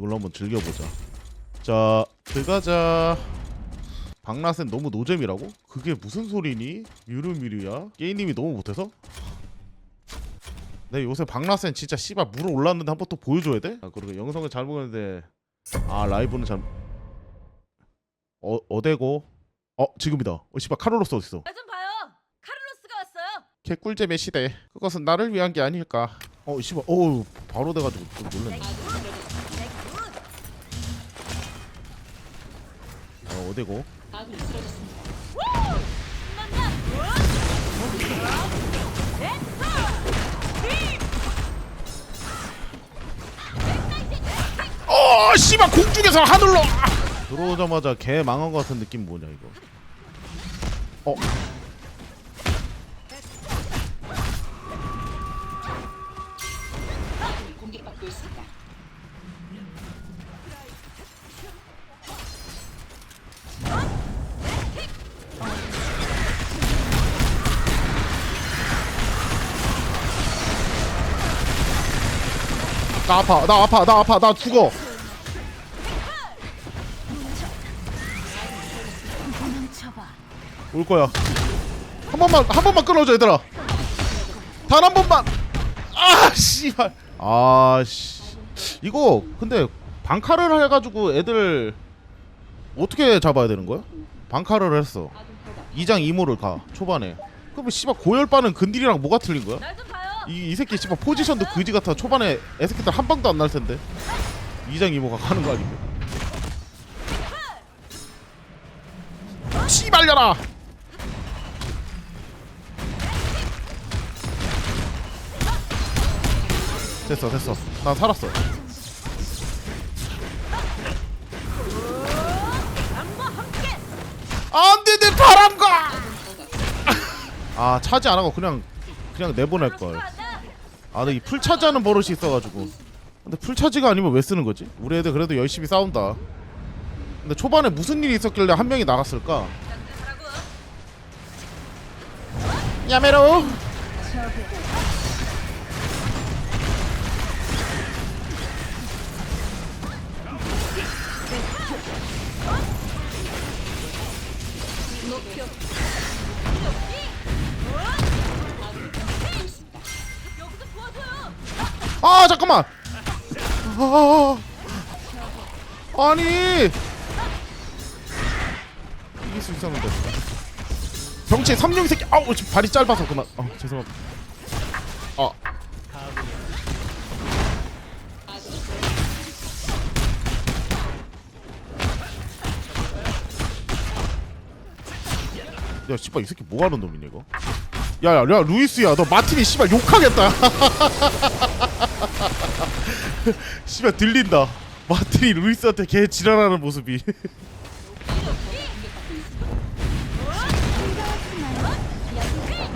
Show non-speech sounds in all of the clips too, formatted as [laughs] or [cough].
이걸로 한번 즐겨보자. 자, 들어가자. 박나센 너무 노잼이라고? 그게 무슨 소리니? 유르미르야? 게임님이 너무 못해서? 내 요새 박나센 진짜 씨발 물어 올랐는데 한 번 또 보여줘야 돼? 아 그리고 영상을 잘 보는데 아 라이브는 잘 어, 어데고? 어 지금이다 어 씨발 카를로스 어딨어 나좀 봐요. 카를로스가 왔어요. 개꿀잼의 시대 그것은 나를 위한 게 아닐까 어 씨발 어우 바로 돼가지고 좀 놀랐네 어 어데고? 어 씨발 공중에서 하늘로. 아! 들어오자마자 개 망한 것 같은 느낌 뭐냐 이거. 어 나 아파 나 아파 나 아파 나 죽어. 올 거야. 한 번만 한 번만 끊어줘 얘들아. 단 한 번만. 아 씨발. 아씨. 이거 근데 방카를 해가지고 애들 어떻게 잡아야 되는 거야? 방카를 했어. 2장 2모를 가 초반에. 그럼 씨발 고열바는 근딜이랑 뭐가 틀린 거야? 이, 이 새끼 씨발 포지션도 그지 같아. 초반에 애새끼들 한 방도 안 날 텐데. 2장 2모가 가는 거 아니고 씨발려라! 됐어 됐어. 난 살았어. 안돼 내 바람과! [laughs] 아 차지 안 하고 그냥 그냥 내보낼 걸. 아, 근데 이 풀차지하는 버릇이 있어가지고. 근데 풀차지가 아니면 왜 쓰는 거지? 우리 애들 그래도 열심히 싸운다. 근데 초반에 무슨 일이 있었길래 한 명이 나갔을까? 야메로. 아 잠깐만. 아, 아니. 이길 수 있었는데. 병치 삼룡 새끼. 아우 지금 발이 짧아서 그만. 아 죄송합니다. 아. 야 씨발 이 새끼 뭐 하는 놈이냐 이거? 야 야 야 루이스야 너 마틴이 씨발 욕하겠다. [laughs] [laughs] 씨발 들린다. 마틴이 루이스한테 개 지랄하는 모습이. [laughs]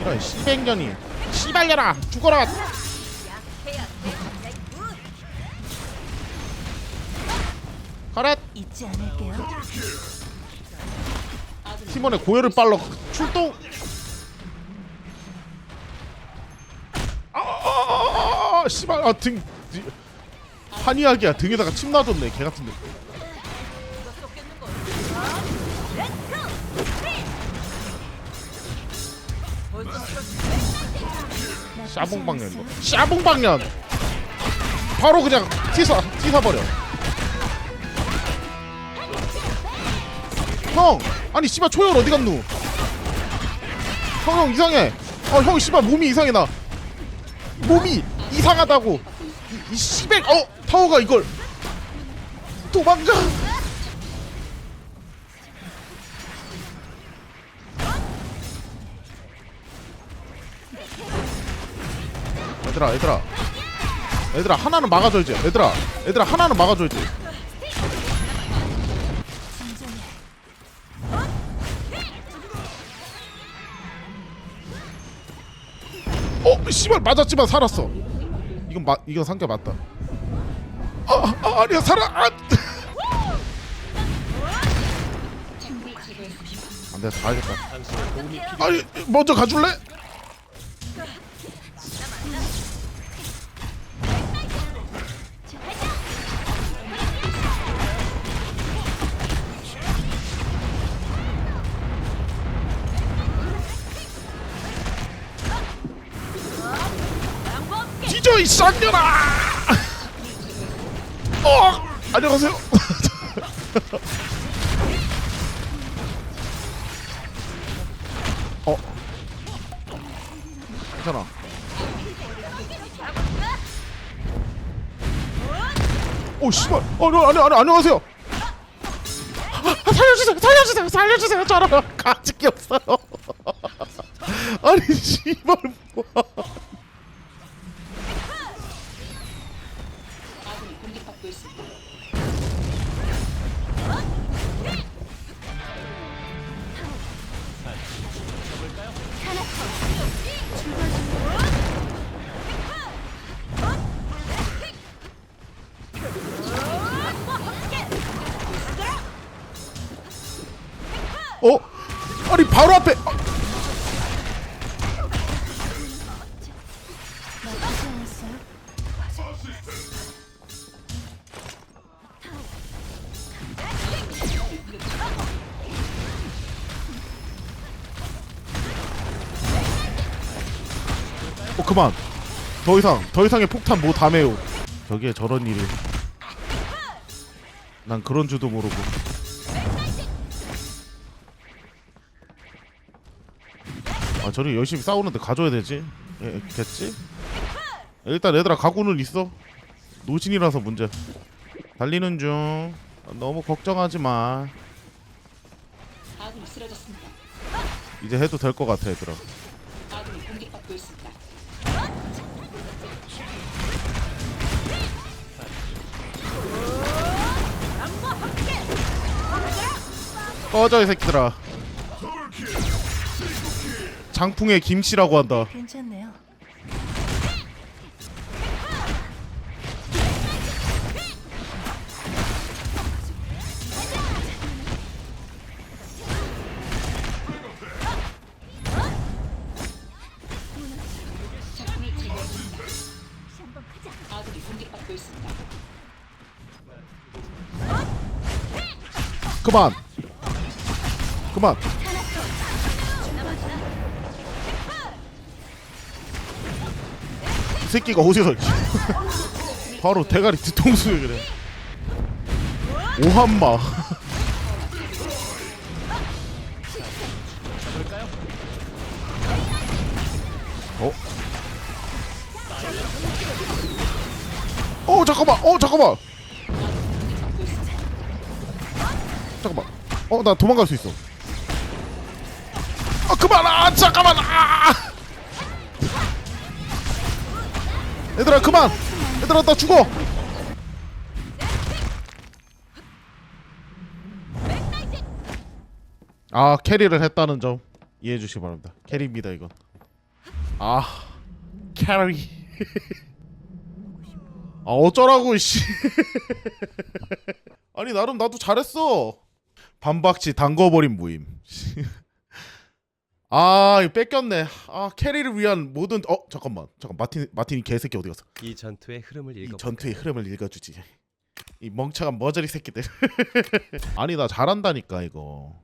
이런 씨백년이 씨발려라 죽어라. 가렛 잊지 않을게요. 팀원의 고열을 빨러 출동. 아, 아, 아, 아, 씨발 아 등 한이야기야 등에다가 침 놔줬네 개 같은데. 샤봉방년 이거. 샤봉방년. 바로 그냥 튀사 튀사 버려. 형, 아니 씨발 초열 어디 갔누? 형, 형 이상해. 어, 형 씨발 몸이 이상해 나. 몸이 이상하다고. 이, 이 씨백, 어, 타워가 이걸 도망가. 얘들아, 얘들아. 얘들아 하나는 막아줘야지. 얘들아, 얘들아 하나는 막아줘야지. 어, 씨발 맞았지만 살았어. 이건 맞, 이건 상대 맞다. 아, 아, 아 아니야 살아 안돼 가야겠다. 아니 먼저 가줄래? 이 쌍년아! 어! 안녕하세요. [laughs] 어? 괜찮아. 오 씨발. 아니 아니 아니 안녕하세요. 아, 살려주세요 살려주세요 살려주세요 저랑. [laughs] 가직이 없어요. [laughs] 아니 씨발 뭐 어? 아니 바로 앞에 않았어요? 어 그만 더 이상 더 이상의 폭탄 뭐 다매요 저기에 저런 일이 난 그런 줄도 모르고 아 저리 열심히 싸우는데 가져야 되지? 예, 겠지? 일단 얘들아 가구는 있어. 노신이라서 문제. 달리는 중. 너무 걱정하지 마. 이제 해도 될 것 같아 얘들아. 꺼져 이 새끼들아 장풍의 김치라고 한다 괜찮네요. 적군을 제거했습니다. 아군이 공격받고 있습니다. 그만 그만 새끼가 어디서 [laughs] 바로 대가리 뒤통수에 그래 오한마 [laughs] 어? 어 잠깐만 어 잠깐만 잠깐만. 어, 나 도망갈 수 있어. 아, 그만! 아, 잠깐만! 아! 얘들아, 그만! 얘들아, 나 죽어! 아, 캐리를 했다는 점 이해해 주시기 바랍니다. 캐리입니다, 이건. 아, 캐리. [laughs] 아, 어쩌라고, 씨. [laughs] 아니 나름 나도 잘했어. 반박치 담궈버린 무임. [laughs] 아 이거 뺏겼네. 아 캐리를 위한 모든 어 잠깐만 잠깐 마틴 마틴이 개새끼 어디 갔어? 이 전투의 흐름을 이 읽어 전투의 흐름을 읽어주지. 이 멍청한 머저리 새끼들. [laughs] 아니 나 잘한다니까 이거.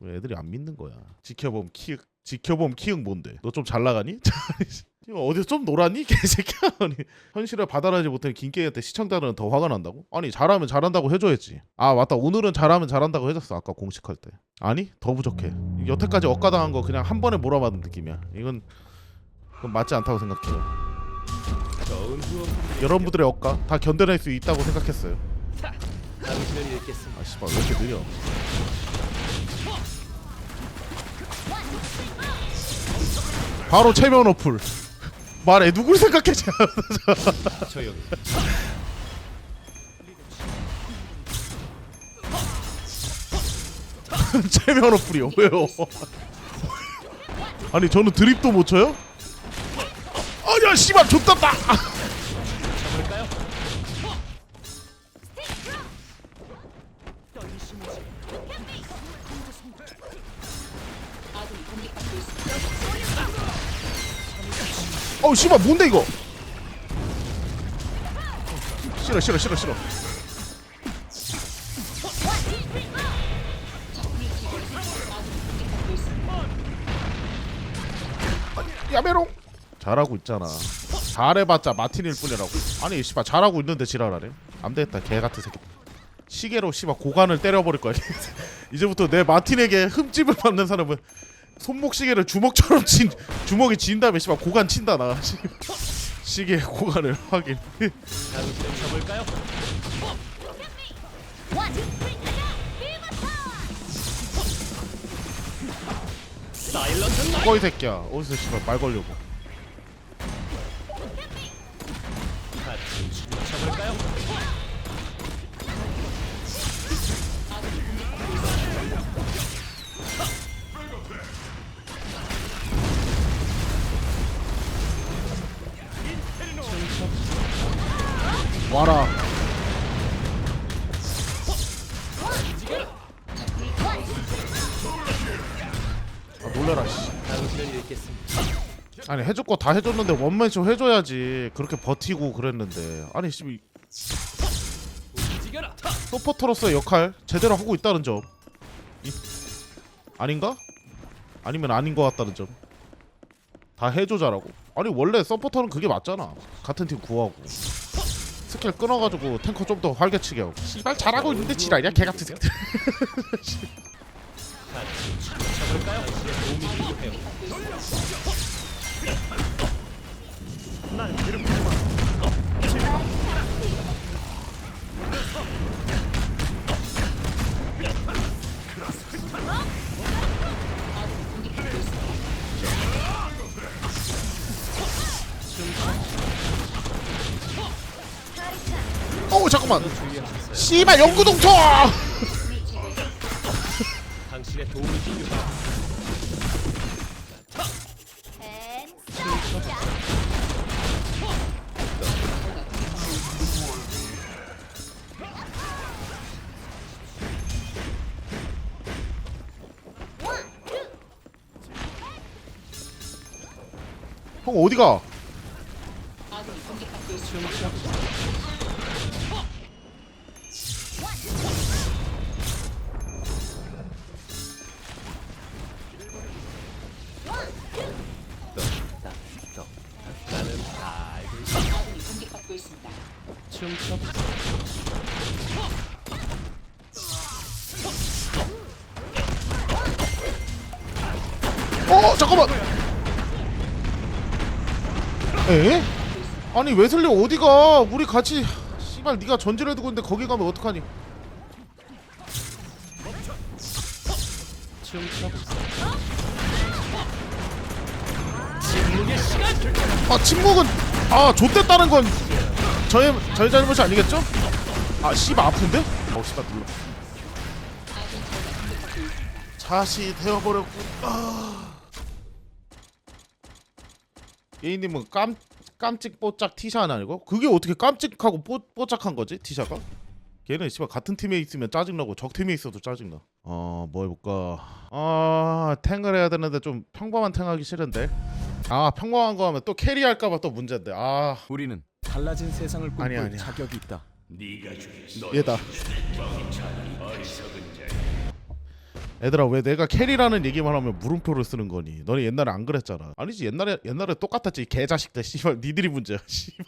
왜 애들이 안 믿는 거야? 지켜봄 키읔 지켜봄 키읔 뭔데? 너 좀 잘 나가니? [laughs] 어디서 좀 놀았니? 개새끼야. [laughs] 아니 현실을 받아들이지 못하는 김게이한테 시청자들은 더 화가 난다고? 아니 잘하면 잘한다고 해줘야지. 아 맞다 오늘은 잘하면 잘한다고 해줬어 아까 공식할 때. 아니 더 부족해. 여태까지 억가당한 거 그냥 한 번에 몰아받은 느낌이야. 이건 그건 맞지 않다고 생각해요. 여러분들의 억가 다 견뎌낼 수 있다고 생각했어요. 아 씨발 왜 이렇게 느려? 바로 체면 어플. 말해 누굴 생각했지? 조용히. [laughs] [laughs] 체면 어플이요. 왜요? [laughs] 아니 저는 드립도 못 쳐요? 아니야 씨발 좆났다. 씨발 뭔데 이거? 싫어 싫어 싫어 싫어. 야메롱. 잘하고 있잖아. 잘해봤자 마틴일 뿐이라고 아니 씨발 잘하고 있는데 지랄하네 안되겠다 개같은 새끼 시계로 씨발 고관을 때려버릴 거야 [laughs] 이제부터 내 마틴에게 흠집을 받는 사람은 손목 시계를 주먹처럼 [laughs] 친 주먹이 진 다음에 씨발 고관 친다 나. 시- [laughs] 시계 고관을 확인. 나이 꺼이 새끼야. 어디서 씨발 말 걸려고. 쳐볼까요? 와라 아 놀래라 씨. 아니 해줄 거 다 해줬는데 원맨쇼 해줘야지 그렇게 버티고 그랬는데 아니 씨. 서포터로서의 역할 제대로 하고 있다는 점 이- 아닌가? 아니면 아닌 것 같다는 점다 해줘 잘하고 아니 원래 서포터는 그게 맞잖아 같은 팀 구하고 스킬 끊어가지고 탱커 좀 더 활개치게 하고. 씨발 잘하고 있는데 지랄이야? 개같은 새끼들. [laughs] [laughs] 같이 쳐 어우 잠깐만 씨발 필요해요. 형 어디가 아니 웨슬리 어디가 우리 같이 씨발 네가 전지를 두고 있는데 거기 가면 어떡하니. 아 침묵은 아 좆됐다는 건 저의 저의 잘못이 아니겠죠? 아 씨발 아픈데? 어 씨발 눌러 자시 되어버렸고 아 예인님은 깜 깜찍 뽀짝 티샤는 아니고 그게 어떻게 깜찍하고 뽀, 뽀짝한 거지 티샤가? 걔는 씨발 같은 팀에 있으면 짜증나고 적 팀에 있어도 짜증나. 어뭐 해볼까? 아 탱을 해야 되는데 좀 평범한 탱 하기 싫은데. 아 평범한 거 하면 또 캐리할까봐 또 문제인데. 아 우리는 달라진 세상을 꿈꿀 아니야, 아니야. 자격이 있다. 얘다. 얘들아 왜 내가 캐리라는 얘기만 하면 물음표를 쓰는 거니? 너네 옛날에 안 그랬잖아. 아니지 옛날에 옛날에 똑같았지 개자식들 씨발 니들이 문제야 [laughs] 씨발.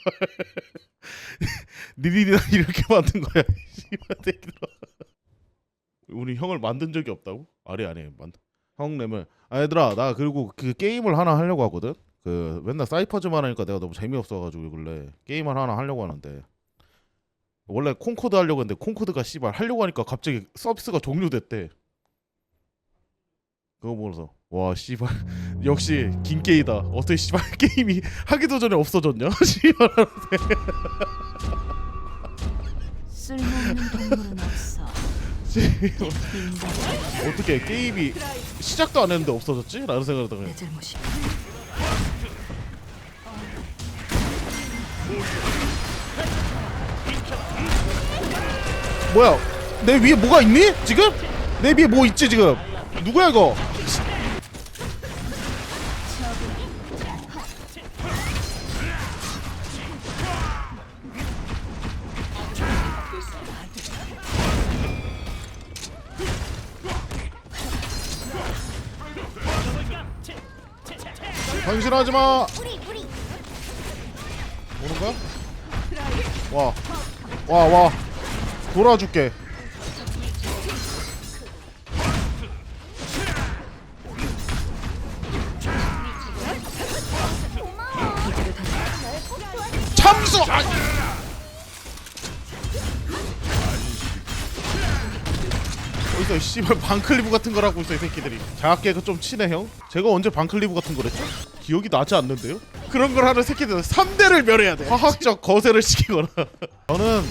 니들이 나 [laughs] 이렇게 만든 거야 [laughs] 씨발 새끼들아. 우리 형을 만든 적이 없다고? 아니 아니 만. 형 내면 아 얘들아 나 그리고 그 게임을 하나 하려고 하거든. 그 맨날 사이퍼즈만 하니까 내가 너무 재미없어가지고 근래 게임을 하나 하려고 하는데 원래 콩코드 하려고 했는데 콩코드가 씨발 하려고 하니까 갑자기 서비스가 종료됐대. 그거 보면서 와 씨발 역시 긴 게이다. 어떻게 씨발 [laughs] 게임이 하기도 전에 없어졌냐? [laughs] 씨발 쓸모없는 동물은 없어. 씨발. 어떻게 게임이 시작도 안 했는데 없어졌지? 라는 생각을 하다가 잘못이야. 뭐야 내 위에 뭐가 있니? 지금? 내 위에 뭐 있지 지금? 누구야 이거? 변신하지 마. 오는 거야? 와, 와, 와, 돌아줄게. 참수! 아! 어디서 씨발 방클리브 같은 거라고 있어 이 새끼들이 자학계가 좀 친해 형? 제가 언제 방클리브 같은 거랬죠? 기억이 나지 않는데요? 그런 걸 하는 새끼들은 3대를 멸해야 돼 화학적 거세를 시키거나 [laughs] 저는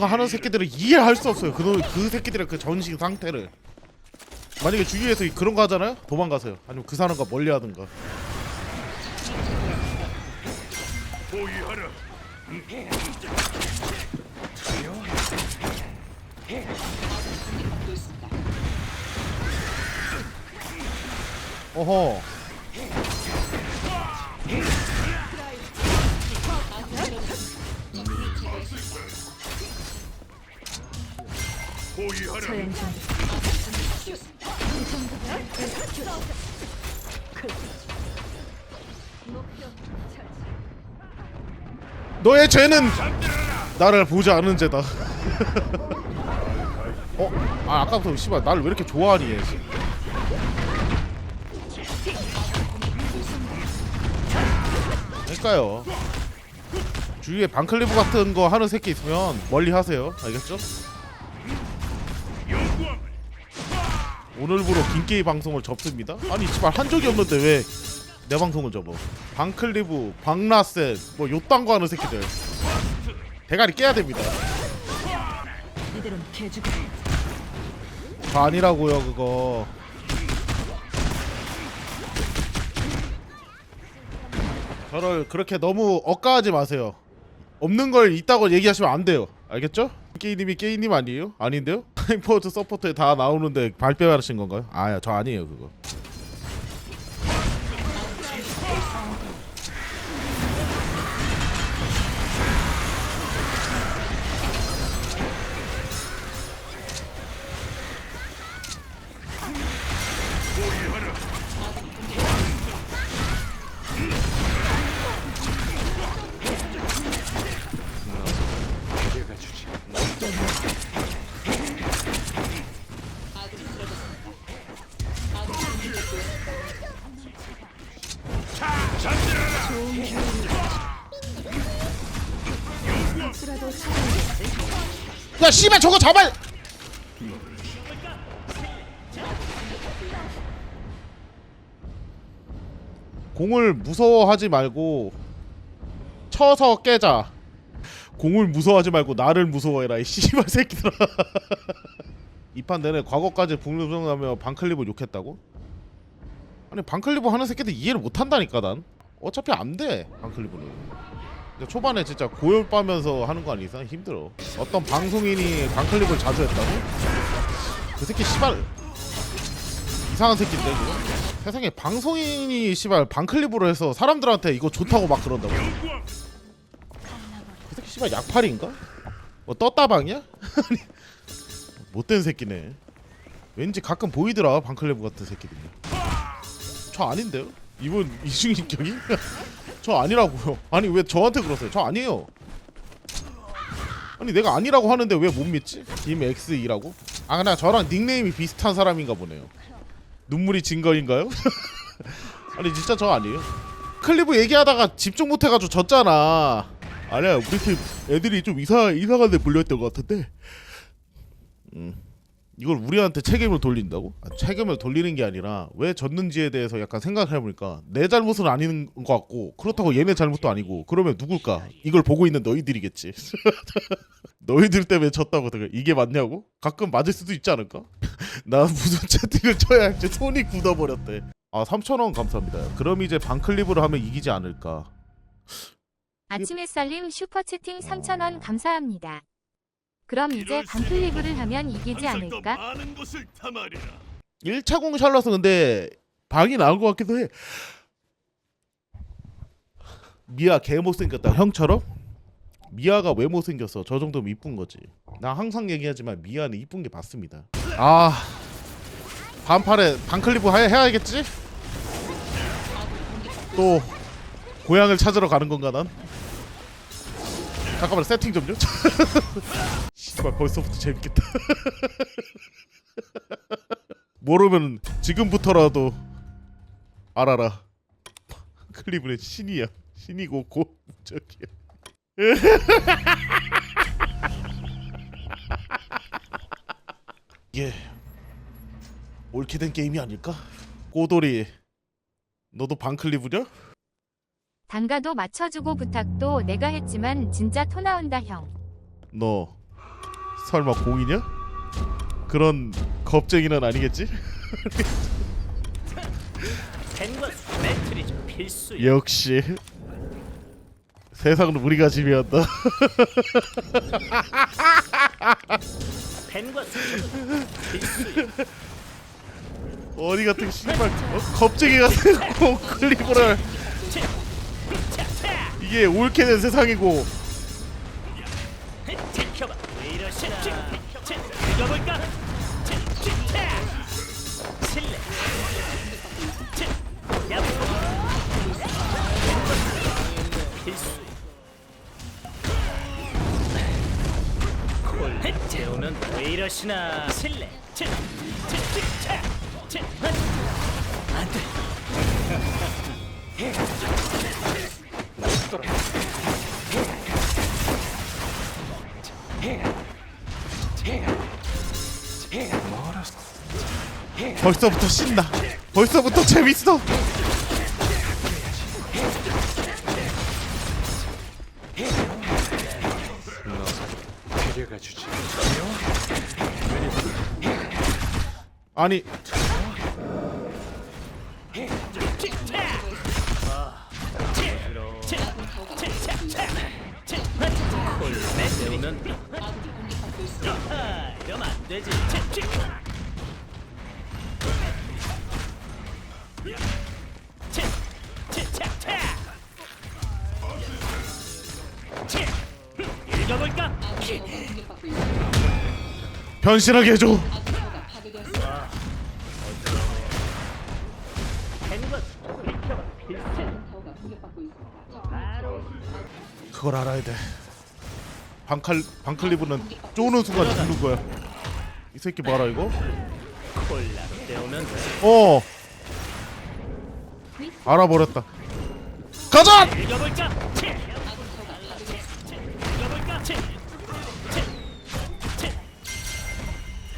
거 하는 새끼들을 이해할 수 없어요 그, 놈- 그 새끼들의 그 전신 상태를 만약에 주위에서 그런 거 하잖아요? 도망가세요 아니면 그 사람과 멀리 하든가. 어허 중. 너의 죄는 나를 보지 않은 죄다. [laughs] 어? 아 아까부터 씨발 나를 왜 이렇게 좋아하니 얘. 그러니까요. 주위에 방클리브 같은 거 하는 새끼 있으면 멀리 하세요. 알겠죠? 오늘부로 긴게이 방송을 접습니다. 아니 씨발 한 적이 없는데 왜 내 방송을 접어? 방클리브, 방라센, 뭐 요딴 거 하는 새끼들 대가리 깨야 됩니다. 저 아니라고요 그거. 저를 그렇게 너무 억까하지 마세요. 없는 걸 있다고 얘기하시면 안 돼요. 알겠죠? 게이님이 게이님 아니에요? 아닌데요? [laughs] 타임포트 서포트에 다 나오는데 발뺌하신 건가요? 아야 저 아니에요 그거. 씨발 저거 잡아! 공을 무서워하지 말고 쳐서 깨자. 공을 무서워하지 말고 나를 무서워해라 이 씨발 새끼들아. [laughs] 이 판 내내 과거까지 분명하며 방클립을 욕했다고? 아니 방클립을 하는 새끼들 이해를 못한다니까 난. 어차피 안돼 방클립은. 근데 초반에 진짜 고열 빠면서 하는 거 아니야? 힘들어. 어떤 방송인이 방클립을 자주 했다고? 그 새끼 씨발 이상한 새끼인데 그거? 세상에 방송인이 씨발 방클립으로 해서 사람들한테 이거 좋다고 막 그런다고? 그 새끼 씨발 약팔인가? 뭐 떴다방이야? [laughs] 아니, 못된 새끼네. 왠지 가끔 보이더라 방클립 같은 새끼들이. 저 아닌데요? 이분 이중인격이? [laughs] 저 아니라고요. [laughs] 아니 왜 저한테 그러세요? 저 아니에요. 아니 내가 아니라고 하는데 왜 못 믿지? 김XE라고? 아 그냥 저랑 닉네임이 비슷한 사람인가 보네요. 눈물이 진 거인가요? [laughs] 아니 진짜 저 아니에요. 클리브 얘기하다가 집중 못 해가지고 졌잖아. 아니야 우리 팀 애들이 좀 이상 이상한데 불렸던 것 같은데. 음 이걸 우리한테 책임을 돌린다고? 아, 책임을 돌리는 게 아니라 왜 졌는지에 대해서 약간 생각해 보니까 내 잘못은 아닌 것 같고 그렇다고 얘네 잘못도 아니고 그러면 누굴까? 이걸 보고 있는 너희들이겠지. [laughs] 너희들 때문에 졌다고 내가 이게 맞냐고? 가끔 맞을 수도 있지 않을까? [laughs] 나 무슨 채팅을 쳐야 할지 손이 굳어버렸대. 아 3,000원 감사합니다. 그럼 이제 반클립으로 하면 이기지 않을까? 아침 햇살님 슈퍼채팅 3,000원 감사합니다. 그럼 이제 반클리브를 하면 이기지 않을까? 1차 공 샬럿은 근데 방이 나온 것 같기도 해. 미아 개 못생겼다 형처럼? 미아가 왜 못생겼어? 저 정도면 이쁜 거지. 나 항상 얘기하지만 미아는 이쁜 게 맞습니다. 아 반팔에 반클리브 해, 해야겠지? 또 고향을 찾으러 가는 건가 난? 잠깐만 세팅 좀요. [laughs] 씨발 벌써부터 재밌겠다. [laughs] 모르면 지금부터라도 알아라. 클리브의 신이야. 신이고 곧 저기야. 이게 [laughs] 옳게 된 게임이 아닐까? 꼬돌이 너도 반클리브냐? 단가도 맞춰주고 부탁도 내가 했지만 진짜 토 나온다 형. 너 설마 공이냐? 그런 겁쟁이는 아니겠지? 펜과 매트리 좀 필수야. 역시 세상은 우리가 지배한다. 필수야. 어디 같은 씨발 어? 겁쟁이 같은 [laughs] 공 클리브를 이게 옳게 된 세상이고 이러시나? 실례. 안돼. 벌써부터 신나. 벌써부터 재밌어. 아니 읽어볼까? 변신하게 해줘. 그걸 알아야 돼. 방칼 방클리브는 쪼는 순간 죽는 거야. 이 새끼 봐라 이거. 콜라로 때우면 돼. 어. 알아버렸다. 가자. 읽어볼까?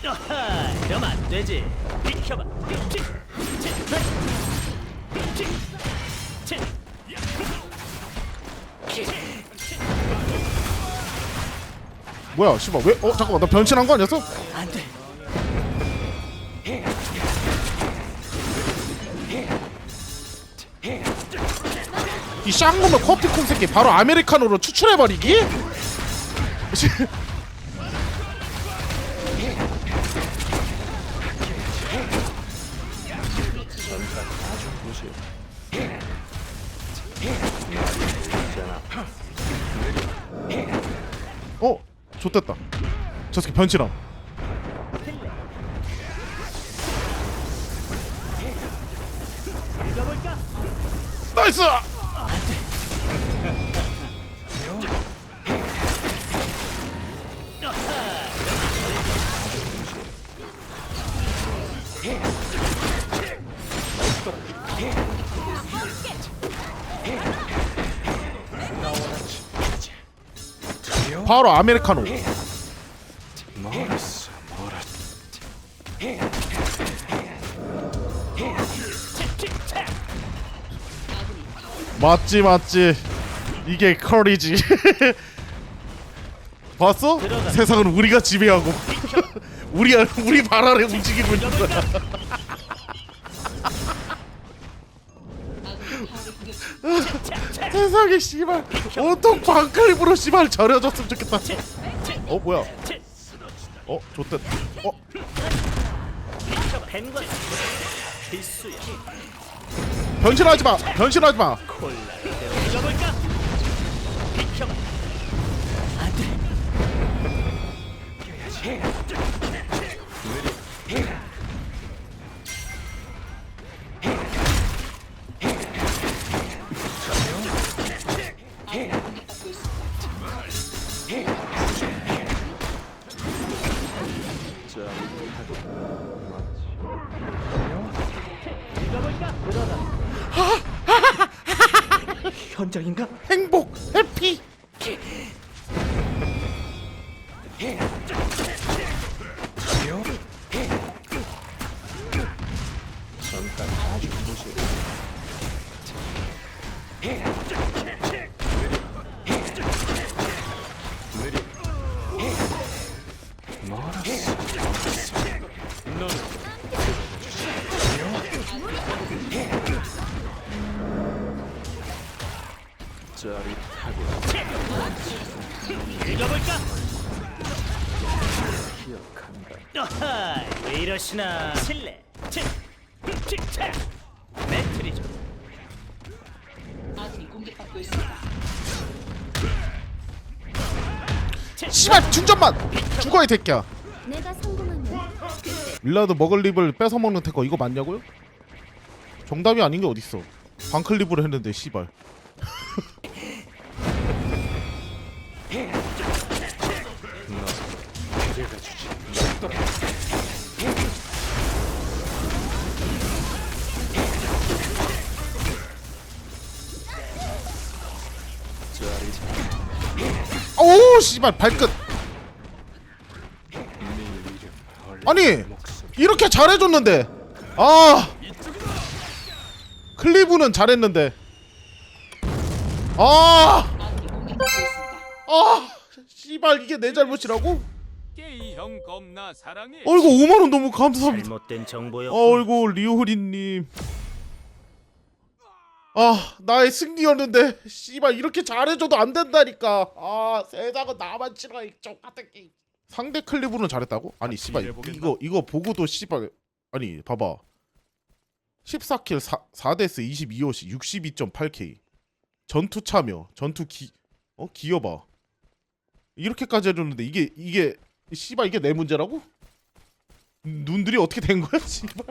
아하, 이러면 안 되지. 비켜봐. 뭐야 씨발 왜? 어 잠깐만 나 변신한 거 아니었어? 안 돼. 이 쌍놈의 커피콩 새끼 바로 아메리카노로 추출해버리기? 저 새끼 읽어볼까? 나이스! 바로 아메리카노 맞지 맞지. 이게 커리지. [laughs] 봤어? 세상은 우리가 지배하고. [laughs] 우리 우리 발 아래 움직이고 있는 거야. [laughs] 세상에 씨발. 온통 방클립으로 씨발 절여졌으면 좋겠다. 어 뭐야? 어 좋댔다 어 필수야. 변신하지 마. 변신하지 마 짜릿하고 읽어볼까? 기억한다. 왜 이러시나? 실례. 매트리죠. 아군이 공격받고 있습니다. 씨발 중전만 죽어 이 새끼야 내가 성공하면 밀라드 먹을 립을 뺏어 먹는 태커 이거 맞냐고요? 정답이 아닌 게 어딨어 방클립으로 했는데 씨발 오우 씨발 발끝 아니. 이렇게 잘해줬는데 아 클리브는 잘했는데 아. 아 씨발 이게 내 잘못이라고? 게이 형 겁나 사랑해. 어이구 5만 원 너무 감사합니다. 잘못된 정보였고. 어이구 리오리님. 아 나의 승리였는데 씨발 이렇게 잘해줘도 안 된다니까. 아 세상은 나만 싫어 이 똑같은 게임. 상대 클리브는 잘했다고? 아니 씨발 해보겠나? 이거 이거 보고도 씨발 아니 봐봐. 14킬 4, 4데스 22호시 62.8K 전투 참여 전투 기 어 기어봐 이렇게까지 해줬는데 이게 이게 씨발 이게 내 문제라고? 눈들이 어떻게 된 거야 씨발